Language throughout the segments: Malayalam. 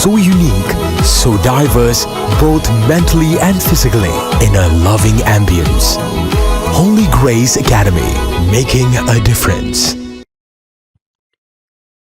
so unique, so diverse, both mentally and physically, in a loving ambience. Holy Grace Academy, making a difference.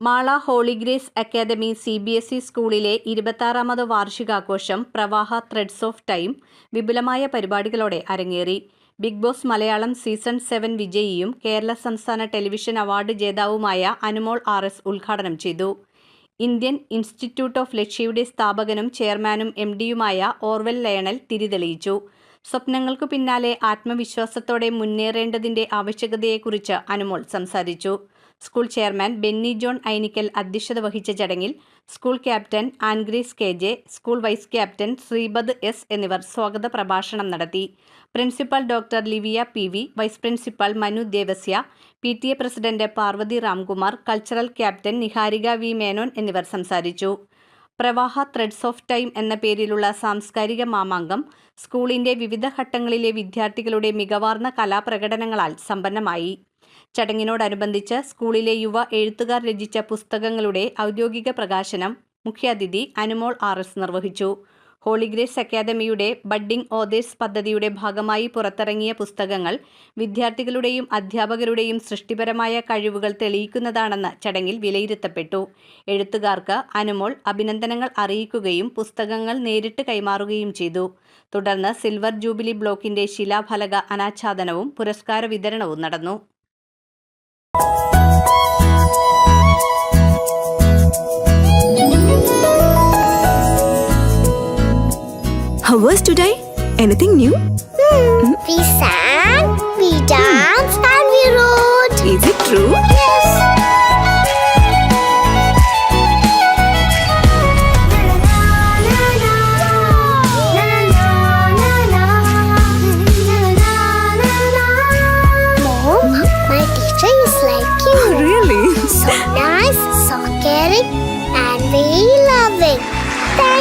Mala holy grace academy C B S E സ്കൂളിലെ ഇരുപത്താറാമത് വാർഷികാഘോഷം പ്രവാഹ ത്രെഡ്സ് ഓഫ് ടൈം വിപുലമായ പരിപാടികളോടെ അരങ്ങേറി big boss Malayalam season seven വിജയിയും Kerala സംസ്ഥാന ടെലിവിഷൻ അവാർഡ് ജേതാവുമായ അനുമോൾ ആർ എസ് ഉദ്ഘാടനം ചെയ്തു ഇന്ത്യൻ ഇൻസ്റ്റിറ്റ്യൂട്ട് ഓഫ് ലക്ഷ്യയുടെ സ്ഥാപകനും ചെയർമാനും എം ഡിയുമായ ഓർവെൽ ലയണൽ തിരിതെളിയിച്ചു. സ്വപ്നങ്ങൾക്കു പിന്നാലെ ആത്മവിശ്വാസത്തോടെ മുന്നേറേണ്ടതിന്റെ ആവശ്യകതയെക്കുറിച്ച് അനുമോൾ സംസാരിച്ചു. School chairman Benny John Ainikkal അധ്യക്ഷത വഹിച്ച ചടങ്ങിൽ school captain Angrees K J school vice captain Sreepad S എന്നിവർ സ്വാഗത പ്രഭാഷണം നടത്തി. Principal doctor Livia P V vice principal Manu Devasia P T A president Parvathy Ramkumar cultural captain Niharika V Menon എന്നിവർ സംസാരിച്ചു. പ്രവാഹ ത്രെഡ്സ് ഓഫ് ടൈം എന്ന പേരിലുള്ള സാംസ്കാരിക മാമാങ്കം സ്കൂളിന്റെ വിവിധ ഘട്ടങ്ങളിലെ വിദ്യാർത്ഥികളുടെ മികവാർന്ന കലാപ്രകടനങ്ങളാൽ സമ്പന്നമായി. ചടങ്ങിനോടനുബന്ധിച്ച് സ്കൂളിലെ യുവ എഴുത്തുകാർ രചിച്ച പുസ്തകങ്ങളുടെ ഔദ്യോഗിക പ്രകാശനം മുഖ്യാതിഥി അനുമോൾ ആർ എസ് നിർവഹിച്ചു. ഹോളിഗ്രേസ് അക്കാദമിയുടെ ബഡ്ഡിംഗ് ഓതേഴ്സ് പദ്ധതിയുടെ ഭാഗമായി പുറത്തിറങ്ങിയ പുസ്തകങ്ങൾ വിദ്യാർത്ഥികളുടെയും അധ്യാപകരുടെയും സൃഷ്ടിപരമായ കഴിവുകൾ തെളിയിക്കുന്നതാണെന്ന് ചടങ്ങിൽ വിലയിരുത്തപ്പെട്ടു. എഴുത്തുകാർക്ക് അനുമോൾ അഭിനന്ദനങ്ങൾ അറിയിക്കുകയും പുസ്തകങ്ങൾ നേരിട്ട് കൈമാറുകയും ചെയ്തു. തുടർന്ന് സിൽവർ ജൂബിലി ബ്ലോക്കിന്റെ ശിലാഫലക അനാച്ഛാദനവും പുരസ്കാര വിതരണവും നടന്നു. How was today? Anything new? Hmm? Sang,